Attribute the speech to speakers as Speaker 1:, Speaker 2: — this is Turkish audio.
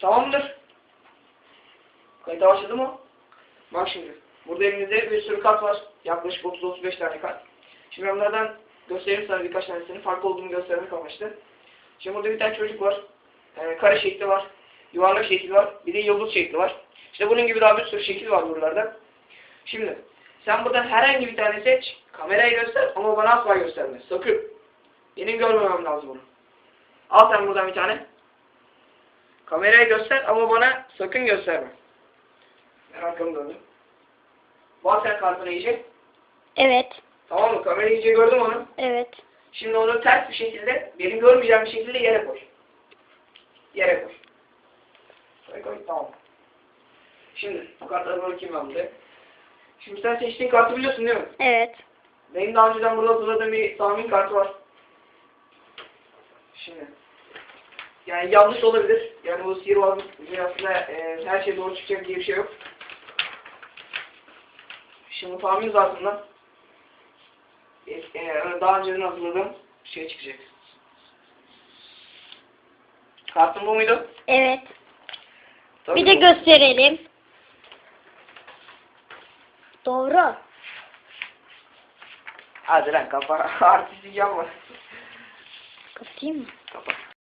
Speaker 1: Tamamdır. Kayıta başladı mı? Bak şimdi. Burada elimizde bir sürü kart var. Yaklaşık 30-35 tane kart. Şimdi ben bunlardan göstereyim sana birkaç tanesini. Farklı olduğunu göstermek amaçlı. Şimdi burada bir tane çocuk var. Ee, kare şekli var. Yuvarlak şekli var. Bir de yıldız şekli var. İşte bunun gibi daha bir sürü şekil var buralarda. Şimdi sen buradan herhangi bir tane seç. Kamerayı göster ama bana asla gösterme. Sakın. Benim görmemem lazım bunu. Al sen buradan bir tane. Kameraya göster ama bana sakın gösterme. Ben arkamı döndüm. Bak sen kartını iyice.
Speaker 2: Evet.
Speaker 1: Tamam mı? Kamerayı iyice gördüm onu.
Speaker 2: Evet.
Speaker 1: Şimdi onu ters bir şekilde, benim görmeyeceğim bir şekilde yere koy. Yere koy. Koy koy, tamam. Şimdi bu kartları bırakayım ben buraya. Şimdi sen seçtiğin kartı biliyorsun değil mi?
Speaker 2: Evet.
Speaker 1: Benim daha önceden burada hazırladığım bir tahmin kartı var. Şimdi. Yani yanlış olabilir. Yani bu sihirbazlık dünyasında e, her şey doğru çıkacak diye bir şey yok. Şimdi tahmin zarfından e, e, daha önceden hazırladığım şey çıkacak. Kartın bu muydu?
Speaker 2: Evet.
Speaker 1: Tabii
Speaker 2: Bir de
Speaker 1: bu.
Speaker 2: gösterelim. Doğru.
Speaker 1: Hadi lan kafa artistik yapma.
Speaker 2: Kapatayım mı?